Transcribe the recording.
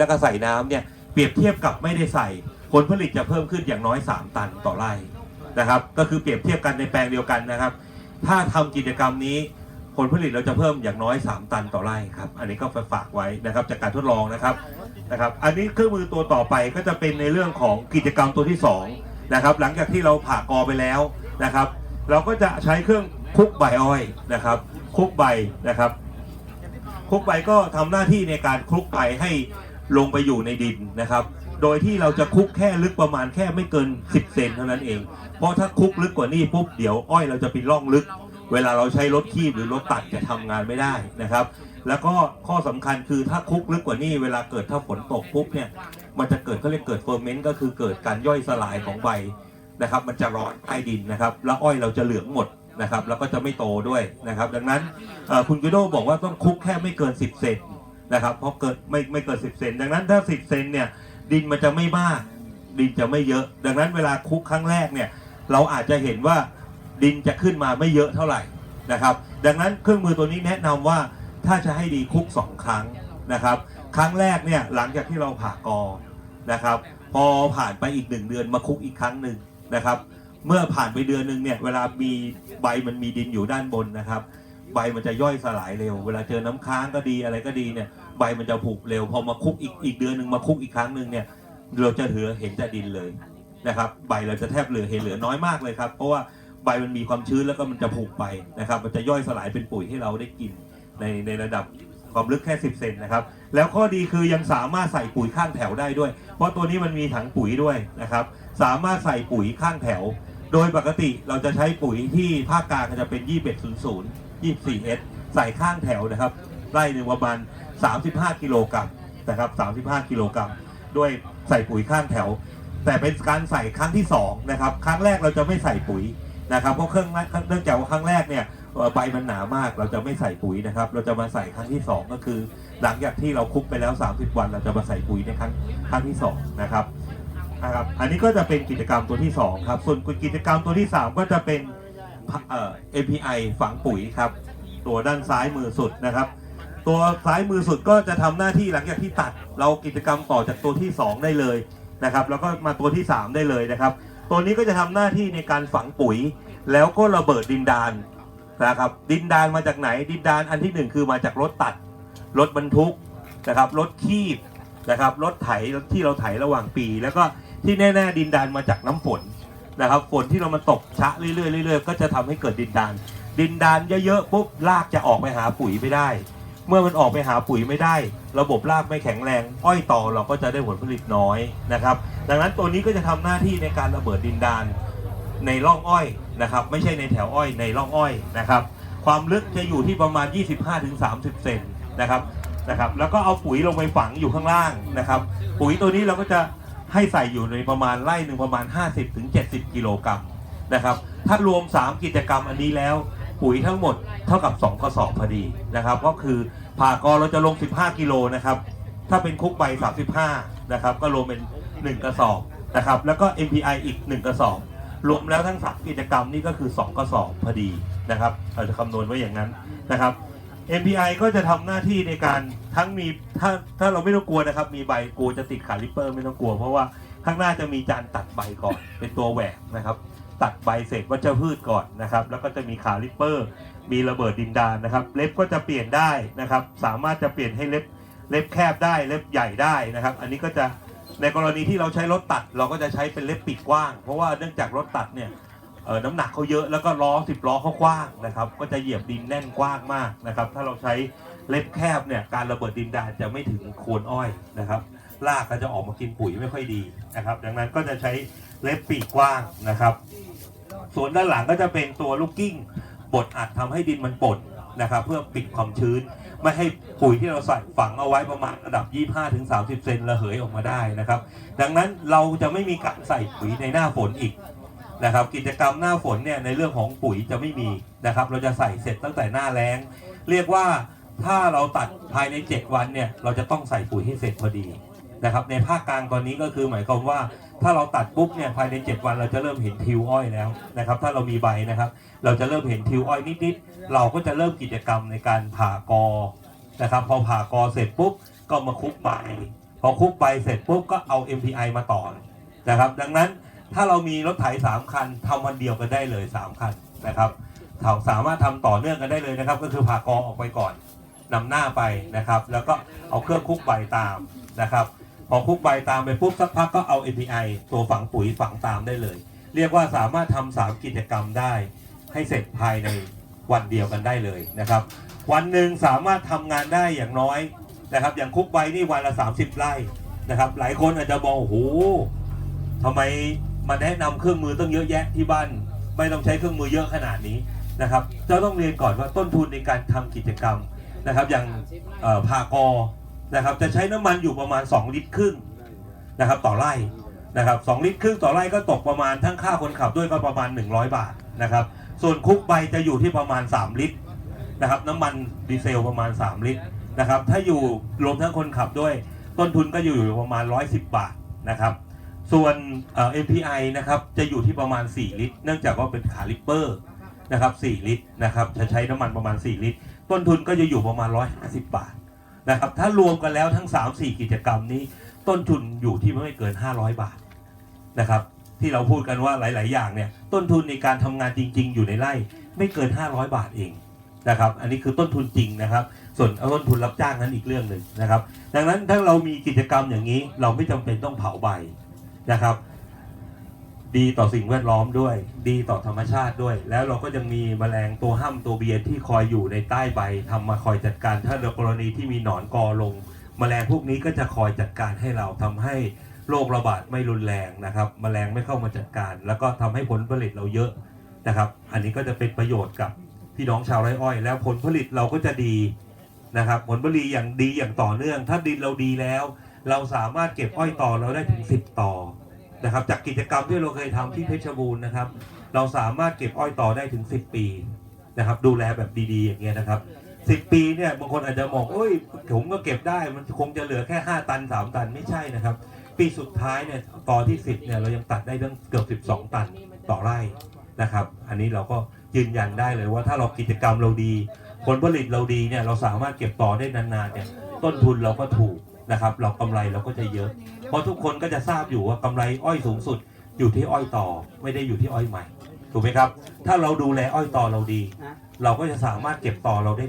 แล้วก็ใส่น้ำเนี่ยเปรียบเทียบกับไม่ได้ใส่ผลผลิตจะเพิ่มขึ้นอย่างน้อย 3 ตันต่อไร่นะครับ ก็คือเปรียบเทียบกันในแปลงเดียวกันนะครับ ถ้าทำกิจกรรมนี้ผลผลิตเราจะเพิ่มอย่างน้อย 3 ตันต่อไร่ครับ อันนี้ก็ฝากไว้นะครับจากการทดลองนะครับนะครับ อันนี้เครื่องมือตัวต่อไปก็จะเป็นในเรื่องของกิจกรรมตัวที่2นะครับหลังจากที่เราผ่ากอไปแล้วนะครับ เราก็จะใช้เครื่องคลุกใบอ้อยนะครับคลุกใบนะครับคลุกใบก็ทำหน้าที่ในการคลุกใบให้ ลงไปอยู่ในดินนะครับ โดยที่เราจะคุกแค่ลึกประมาณแค่ไม่เกิน 10 เซนเท่านั้นเอง เพราะถ้าคุกลึกกว่านี้ปุ๊บเดี๋ยวอ้อยเราจะเป็นร่องลึก เวลาเราใช้รถคีบหรือรถตัดจะทำงานไม่ได้นะครับ แล้วก็ข้อสำคัญคือถ้าคุกลึกกว่านี้เวลาเกิดถ้าฝนตกปุ๊บเนี่ยมันจะเกิดเขาเรียกเกิดเฟอร์เมนต์ก็คือเกิดการย่อยสลายของใบนะครับมันจะร้อนใต้ดินนะครับ แล้วอ้อยเราจะเหลืองหมดนะครับแล้วก็จะไม่โตด้วยนะครับ ดังนั้นคุณกิโดบอกว่าต้องคุกแค่ไม่เกิน 10 เซน นะครับ เพราะเกิดไม่ไม่เกิน10 เซนดังนั้นถ้า 10 เซนเนี่ยดินมันจะไม่มาก ดินจะไม่เยอะ ดังนั้นเวลาคุกครั้งแรกเนี่ยเราอาจจะเห็นว่าดินจะขึ้นมาไม่เยอะเท่าไหร่นะครับ ดังนั้นเครื่องมือตัวนี้แนะนำว่าถ้าจะให้ดีคุก 2 ครั้งนะครับ ครั้งแรกเนี่ยหลังจากที่เราผ่ากอนะครับ พอผ่านไปอีกหนึ่งเดือนมาคุกอีกครั้งหนึ่งนะครับ เมื่อผ่านไปเดือนหนึ่งเนี่ยเวลามีใบมันมีดินอยู่ด้านบนนะครับ ใบมันจะย่อยสลายเร็ว เวลาเจอน้ำค้างก็ดีอะไรก็ดีเนี่ย ใบมันจะผุเร็ว พอมาคุกอีกอีกเดือนหนึ่งมาคุกอีกครั้งหนึ่งเนี่ยเราจะเหลือเห็นแต่ดินเลยนะครับ ใบเราจะแทบเหลือเห็นเหลือน้อยมากเลยครับ เพราะว่าใบมันมีความชื้นแล้วก็มันจะผุไปนะครับ มันจะย่อยสลายเป็นปุ๋ยให้เราได้กินในในระดับความลึกแค่ 10 เซนนะครับ แล้วข้อดีคือยังสามารถใส่ปุ๋ยข้างแถวได้ด้วย เพราะตัวนี้มันมีถังปุ๋ยด้วยนะครับ สามารถใส่ปุ๋ยข้างแถว โดยปกติเราจะใช้ปุ๋ยที่ภาคกลางจะเป็น 2100 24S ใส่ข้างแถวนะครับไร่หนึ่งประมาณ 35 กิโลกรัมนะครับ35 กิโลกรัมด้วยใส่ปุ๋ยข้างแถว แต่เป็นการใส่ครั้งที่2นะครับครั้งแรกเราจะไม่ใส่ปุ๋ยนะครับเพราะเครื่องเนื่องจากว่าครั้งแรกเนี่ยใบมันหนามากเราจะไม่ใส่ปุ๋ยนะครับ เราจะมาใส่ครั้งที่ 2 ก็คือ หลังจากที่เราคุกไปแล้ว 30 วัน เราจะมาใส่ปุ๋ยในครั้งครั้งที่สองนะครับนะครับ อันนี้ก็จะเป็นกิจกรรมตัวที่2ครับส่วนกิจกรรมตัวที่ 3 ก็จะเป็น เอ่อ API ฝังปุ๋ยครับ ตัวด้านซ้ายมือสุดนะครับ ตัวซ้ายมือสุดก็จะทำหน้าที่หลังจากที่ตัด เรากิจกรรมต่อจากตัวที่ 2 ได้เลยนะครับ แล้วก็มาตัวที่ 3 ได้เลยนะครับ ตัวนี้ก็จะทำหน้าที่ในการฝังปุ๋ย แล้วก็ระเบิดดินดานนะครับ ดินดานมาจากไหน ดินดานอันที่หนึ่งคือมาจากรถตัด รถบรรทุกนะครับ รถคีบนะครับ รถไถที่เราไถระหว่างปี แล้วก็ที่แน่ๆดินดานมาจากน้ำฝน นะครับฝนที่เรามันตกชะเรื่อยๆเรื่อยๆก็จะทำให้เกิดดินดาน ดินดานเยอะๆปุ๊บรากจะออกไปหาปุ๋ยไม่ได้ เมื่อมันออกไปหาปุ๋ยไม่ได้ ระบบรากไม่แข็งแรง อ้อยต่อเราก็จะได้ผลผลิตน้อยนะครับ ดังนั้นตัวนี้ก็จะทำหน้าที่ในการระเบิดดินดานในร่องอ้อยนะครับ ไม่ใช่ในแถวอ้อยในร่องอ้อยนะครับ ความลึกจะอยู่ที่ประมาณ 25-30 เซนนะครับนะครับแล้วก็เอาปุ๋ยลงไปฝังอยู่ข้างล่างนะครับ ปุ๋ยตัวนี้เราก็จะให้ใส่อยู่ในประมาณไร่หนึ่งประมาณ 50-70 กิโลกรัมนะครับ ถ้ารวม 3 กิจกรรมอันนี้แล้วปุ๋ยทั้งหมดเท่ากับ 2 กระสอบพอดีนะครับ ก็คือผ่ากอเราจะลง 15 กิโลนะครับ ถ้าเป็นคุกใบ 35 นะครับ ก็รวมเป็น 1 กระสอบนะครับ แล้วก็ MPI อีก 1 กระสอบ รวมแล้วทั้งสามกิจกรรมนี่ก็คือ 2 กระสอบพอดีนะครับ เราจะคำนวณไว้อย่างนั้นนะครับ MPI ก็จะทำหน้าที่ในการทั้งมีถ้าถ้าเราไม่ต้องกลัวนะครับ มีใบกลัวจะติดขาลิปเปอร์ไม่ต้องกลัว เพราะว่า ข้างหน้าจะมีจานตัดใบก่อน เป็นตัวแหวกนะครับ ตัดใบเสร็จวัชพืชก่อนนะครับ แล้วก็จะมีขาลิปเปอร์ มีระเบิดดินดานนะครับ เล็บก็จะเปลี่ยนได้นะครับ สามารถจะเปลี่ยนให้เล็บเล็บแคบได้เล็บใหญ่ได้นะครับ อันนี้ก็จะในกรณีที่เราใช้รถตัดเราก็จะใช้เป็นเล็บปีกกว้าง เพราะว่าเนื่องจากรถตัดเนี่ยน้ำหนักเขาเยอะแล้วก็ล้อสิบล้อเขากว้างนะครับ ก็จะเหยียบดินแน่นกว้างมากนะครับ ถ้าเราใช้เล็บแคบเนี่ยการระเบิดดินดานจะไม่ถึงโคนอ้อยนะครับ รากก็จะออกมากินปุ๋ยไม่ค่อยดีนะครับ ดังนั้นก็จะใช้เล็บปีกกว้างนะครับ ส่วนด้านหลังก็จะเป็นตัวลูกกิ้งบดอัดทำให้ดินมันปดนะครับ เพื่อปิดความชื้น ไม่ให้ปุ๋ยที่เราใส่ฝังเอาไว้ประมาณระดับ 25-30 เซนระเหยออกมาได้นะครับ ดังนั้นเราจะไม่มีการใส่ปุ๋ยในหน้าฝนอีกนะครับ กิจกรรมหน้าฝนเนี่ยในเรื่องของปุ๋ยจะไม่มีนะครับ เราจะใส่เสร็จตั้งแต่หน้าแล้ง เรียกว่าถ้าเราตัดภายใน 7 วันเนี่ยเราจะต้องใส่ปุ๋ยให้เสร็จพอดี นะครับในภาคกลางตอนนี้ก็คือหมายความว่า ถ้าเราตัดปุ๊บเนี่ยภายใน 7 วันเราจะเริ่มเห็นทิวอ้อยแล้วนะครับ ถ้าเรามีใบนะครับ เราจะเริ่มเห็นทิวอ้อยนิดๆเราก็จะเริ่มกิจกรรมในการผ่ากอนะครับพอผ่ากอเสร็จปุ๊บก็มาคุกใบพอคุกใบเสร็จปุ๊บก็เอา MPI มาต่อนะครับ ดังนั้นถ้าเรามีรถไถสามคันทำวันเดียวกันได้เลยสามคันนะครับสามารถทำต่อเนื่องกันได้เลยนะครับ ก็คือผ่ากอออกไปก่อนนำหน้าไปนะครับ แล้วก็เอาเครื่องคุกใบตามนะครับ พอคุกใบตามไปปุ๊บสักพักก็เอา MPI ตัวฝังปุ๋ยฝังตามได้เลย เรียกว่าสามารถทำสามกิจกรรมได้ ให้เสร็จภายในวันเดียวกันได้เลยนะครับ วันหนึ่งสามารถทำงานได้อย่างน้อยนะครับ อย่างคุกใบนี่วันละ 30 ไร่นะครับ หลายคนอาจจะมองโอ้โหทำไมมาแนะนำเครื่องมือต้องเยอะแยะที่บ้าน ไม่ต้องใช้เครื่องมือเยอะขนาดนี้นะครับจะต้องเรียนก่อนว่าต้นทุนในการทำกิจกรรมนะครับ อย่างพากอ นะครับจะใช้น้ำมันอยู่ประมาณ 2 ลิตรครึ่งนะครับต่อไร่นะครับ2ลิตรครึ่งต่อไร่ก็ตกประมาณทั้งค่าคนขับด้วยก็ประมาณ 100 บาทนะครับส่วนคุกใบจะอยู่ที่ประมาณ 3 ลิตรนะครับน้ำมันดีเซลประมาณ 3 ลิตรนะครับถ้าอยู่รวมทั้งคนขับด้วย ต้นทุนก็อยู่อยู่ประมาณ 110 บาทนะครับส่วนเอ่อ MPI นะครับจะอยู่ที่ประมาณ 4 ลิตร เนื่องจากว่าเป็นขาลิปเปอร์นะครับ4ลิตรนะครับจะใช้น้ำมันประมาณ 4 ลิตร ต้นทุนก็จะอยู่ประมาณ 150 บาท นะครับ ถ้ารวมกันแล้วทั้ง 3-4 กิจกรรมนี้ ต้นทุนอยู่ที่ไม่เกิน 500 บาทนะครับ ที่เราพูดกันว่าหลาย ๆ อย่างเนี่ยต้นทุนในการทำงานจริง ๆ อยู่ในไร่ไม่เกิน 500 บาทเองนะครับ อันนี้คือต้นทุนจริงนะครับ ส่วนต้นทุนรับจ้างนั้นอีกเรื่องหนึ่งนะครับ ดังนั้นถ้าเรามีกิจกรรมอย่างนี้เราไม่จำเป็นต้องเผาใบนะครับ ดีต่อสิ่งแวดล้อมด้วย ดีต่อธรรมชาติด้วย แล้วเราก็ยังมีแมลงตัวห้ำตัวเบียนที่คอยอยู่ในใต้ใบทำมาคอยจัดการ ถ้าในกรณีที่มีหนอนกอลงแมลงพวกนี้ก็จะคอยจัดการให้เราทำให้โรคระบาดไม่รุนแรงนะครับแมลงไม่เข้ามาจัดการ แล้วก็ทำให้ผลผลิตเราเยอะนะครับ อันนี้ก็จะเป็นประโยชน์กับพี่น้องชาวไร่อ้อย แล้วผลผลิตเราก็จะดีนะครับ ผลผลิตอย่างดีอย่างต่อเนื่อง ถ้าดินเราดีแล้ว เราสามารถเก็บอ้อยต่อเราได้ถึง 10 ต่อ นะครับ จากกิจกรรมที่เราเคยทำที่เพชรบูรณ์นะครับ เราสามารถเก็บอ้อยต่อได้ถึง 10 ปีนะครับ ดูแลแบบดีๆ อย่างเงี้ยนะครับ10ปีเนี่ยบางคนอาจจะมองเอ้ยผมก็เก็บได้มันคงจะเหลือแค่ 5 ตัน 3 ตันไม่ใช่นะครับ ปีสุดท้ายเนี่ยต่อที่ 10เนี่ยเรายังตัดได้ตั้งเกือบ 12 ตันต่อไร่นะครับ อันนี้เราก็ยืนยันได้เลยว่าถ้าเรากิจกรรมเราดี ผลผลิตเราดีเนี่ยเราสามารถเก็บต่อได้นานๆเนี่ยต้นทุนเราก็ถูก นะครับ เรากำไรเราก็จะเยอะ เพราะทุกคนก็จะทราบอยู่ว่ากำไรอ้อยสูงสุดอยู่ที่อ้อยต่อไม่ได้อยู่ที่อ้อยใหม่ ถูกไหมครับ ถ้าเราดูแลอ้อยต่อเราดี เราก็จะสามารถเก็บต่อเราได้